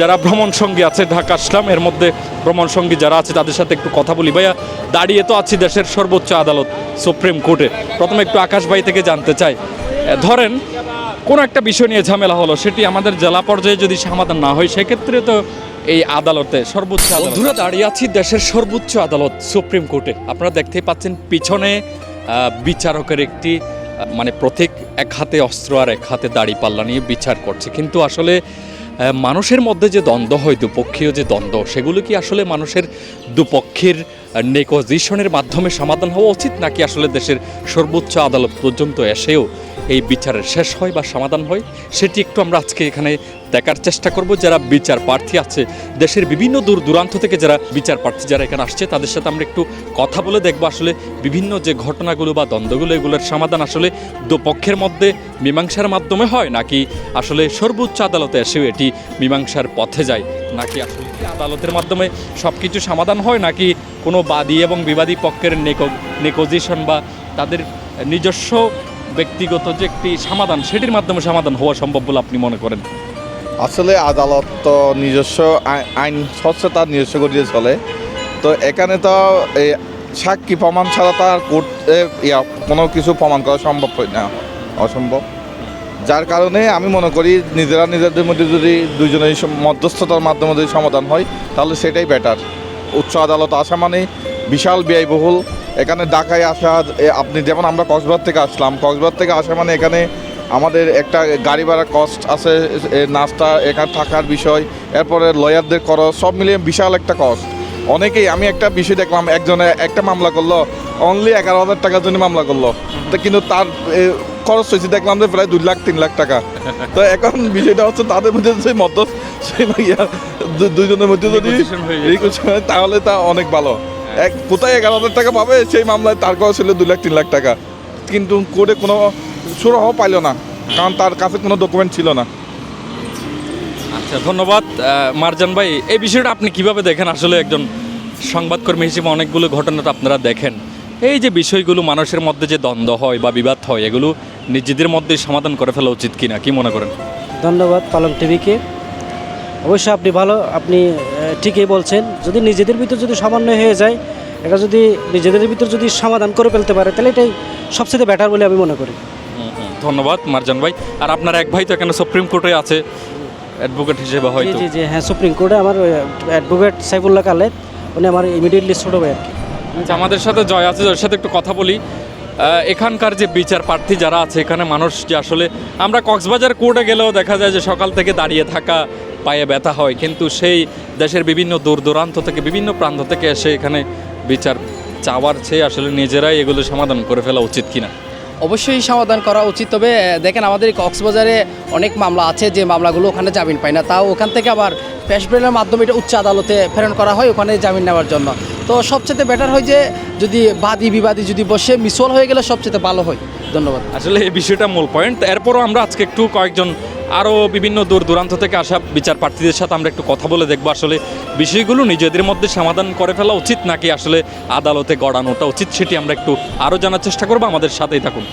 যারা ভ্রমণ সঙ্গী আছে, ঢাকা আসলাম। এর মধ্যে ভ্রমণ সঙ্গী যারা আছে, তাদের সাথে একটু কথা বলি। ভাইয়া, দাঁড়িয়ে তো আছি দেশের সর্বোচ্চ আদালত, সুপ্রিম কোর্টে। প্রথমে একটু আকাশ ভাই থেকে জানতে চাই। ধরেন, কোনো একটা বিষয় নিয়ে ঝামেলা হলো, সেটি আমাদের জেলা পর্যায়ে যদি সমাধান না হয়, সেক্ষেত্রে তো এই আদালতে সর্বোচ্চ বন্ধুরা, দাঁড়িয়ে আছি দেশের সর্বোচ্চ আদালত, সুপ্রিম কোর্টে। আপনারা দেখতেই পাচ্ছেন, পিছনে বিচারকের একটি মানে প্রত্যেক এক হাতে অস্ত্র আর এক হাতে দাড়ি পাল্লা নিয়ে বিচার করছে। কিন্তু আসলে মানুষের মধ্যে যে দ্বন্দ্ব হয়, দুপক্ষীয় যে দ্বন্দ্ব, সেগুলো কি আসলে মানুষের দুপক্ষের নেকোজিশনের মাধ্যমে সমাধান হওয়া উচিত, নাকি আসলে দেশের সর্বোচ্চ আদালত পর্যন্ত এসেও এই বিচারের শেষ হয় বা সমাধান হয়, সেটি একটু আমরা আজকে এখানে দেখার চেষ্টা করব। যারা বিচার প্রার্থী আছে, দেশের বিভিন্ন দূর দূরান্ত থেকে যারা বিচার প্রার্থী যারা এখানে আসছে, তাদের সাথে আমরা একটু কথা বলে দেখব আসলে বিভিন্ন যে ঘটনাগুলো বা দ্বন্দ্বগুলো, এগুলোর সমাধান আসলে দুপক্ষের মধ্যে মীমাংসার মাধ্যমে হয়, নাকি আসলে সর্বোচ্চ আদালতে এসেও এটি মীমাংসার পথে যায়, নাকি আসলে আদালতের মাধ্যমে সব কিছু সমাধান হয়, নাকি কোনো বাদী এবং বিবাদী পক্ষের নেকো, নেকোজিশন বা তাদের নিজস্ব ব্যক্তিগত যে একটি সমাধান, সেটির মাধ্যমে সমাধান হওয়া সম্ভব বলে আপনি মনে করেন? আসলে আদালত তো নিজস্ব আইন তার নিজস্ব গতিতে চলে। তো এখানে তো এই সাক্ষী প্রমাণ ছাড়া তার ইয়া, কোনো কিছু প্রমাণ করা সম্ভব হয় না, অসম্ভব। যার কারণে আমি মনে করি নিজেরা নিজেদের মধ্যে যদি দুজনের মধ্যস্থতার মাধ্যমে যদি সমাধান হয়, তাহলে সেটাই বেটার উচ্চ আদালত আসা মানে বিশাল ব্যয়বহুল এখানে ঢাকায় আসা আপনি যেমন আমরা কক্সবাজার থেকে আসলাম কক্সবাজার থেকে আসা মানে এখানে আমাদের একটা গাড়ি ভাড়া কস্ট আছে নাস্তা এখানে থাকার বিষয় এরপরে লয়ারদের খরচ সব মিলিয়ে বিশাল একটা কস্ট অনেকেই আমি একটা বিষয় দেখলাম একজনে একটা মামলা করল অনলি এগারো হাজার টাকার জন্য মামলা করল। তো কিন্তু তার খরচ হয়েছে দেখলাম যে প্রায় দুই লাখ তিন লাখ টাকা। তো এখন বিষয়টা হচ্ছে তাদের মধ্যে যে মধ্য সেই দুইজনের মধ্যে যদি তাহলে তা অনেক ভালো। এক কোথায় এগারো হাজার টাকা পাবে সেই মামলায় তার খরচ ছিল দুই লাখ তিন লাখ টাকা। কিন্তু কোর্টে কোনো সুরাহ পাইলো না কারণ তার কাছে কোনো ডকুমেন্ট ছিল না। আচ্ছা ধন্যবাদ। মারজান ভাই এই বিষয়টা আপনি কীভাবে দেখেন? আসলে একজন সংবাদকর্মী হিসেবে অনেকগুলো ঘটনা তো আপনারা দেখেন। এই যে বিষয়গুলো মানুষের মধ্যে যে দ্বন্দ্ব হয় বা বিবাদ হয় এগুলো নিজেদের মধ্যে সমাধান করে ফেলা উচিত কিনা? কি মনে করেন? ধন্যবাদ পালং টিভিকে। অবশ্যই আপনি ভালো আপনি ঠিকই বলছেন। যদি নিজেদের ভিতর যদি সমন্বয় হয়ে যায় এটা যদি নিজেদের ভিতর যদি সমাধান করে ফেলতে পারে তাহলে এটাই সবচেয়ে বেটার বলে আমি মনে করি। ধন্যবাদ মারজান ভাই। আর আপনার এক ভাই তো এখানে সুপ্রিম কোর্টে আছে অ্যাডভোকেট হিসেবে জি হয়তো। জি জি হ্যাঁ সুপ্রিম কোর্টে আমার অ্যাডভোকেট সাইফুল্লাহ কালেদ উনি আমার ইমিডিয়েটলি ছোটো ভাই আর কি। আচ্ছা আমাদের সাথে জয় আছে জয়ের সাথে একটু কথা বলি। এখানকার যে বিচার প্রার্থী যারা আছে এখানে মানুষ যে আসলে আমরা কক্সবাজার কোর্টে গেলেও দেখা যায় যে সকাল থেকে দাঁড়িয়ে থাকা পায়ে ব্যথা হয় কিন্তু সেই দেশের বিভিন্ন দূর দূরান্ত থেকে বিভিন্ন প্রান্ত থেকে এসে এখানে বিচার চাওয়ার চেয়ে আসলে নিজেরাই এগুলো সমাধান করে ফেলা উচিত কিনা? অবশ্যই সমাধান করা উচিত তবে দেখেন আমাদের কক্সবাজারে অনেক মামলা আছে যে মামলাগুলো ওখানে জামিন পায় না। তাও ওখান থেকে আবার প্যাসব্রেলের মাধ্যমে এটা উচ্চ আদালতে প্রেরণ করা হয় ওখানে জামিন নেওয়ার জন্য। তো সবচেয়ে বেটার হয় যে যদি বাদী বিবাদী যদি বসে মিসল হয়ে গেলে সবচেয়ে ভালো হয়। ধন্যবাদ। আসলে এই বিষয়টা মূল পয়েন্ট এরপরও আমরা আজকে একটু কয়েকজন আরও বিভিন্ন দূর দূরান্ত থেকে আসা বিচার প্রার্থীদের সাথে আমরা একটু কথা বলে দেখব। আসলে বিষয়গুলো নিজেদের মধ্যে সমাধান করে ফেলা উচিত নাকি আসলে আদালতে গড়ানোটা উচিত সেটি আমরা একটু আরও জানার চেষ্টা করব। আমাদের সাথেই থাকুন।